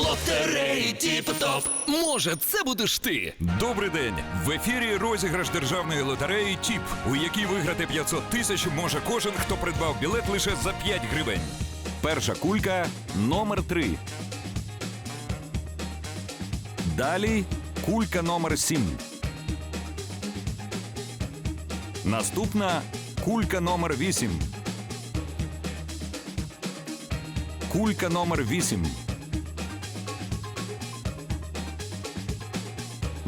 Лотереї Тіп-топ. Може, це будеш ти? Добрий день! В ефірі розіграш державної лотереї ТІП, у якій виграти 500 тисяч може кожен, хто придбав білет лише за 5 гривень. Перша кулька номер 3. Далі кулька номер 7. Наступна кулька номер 8. Кулька номер 8.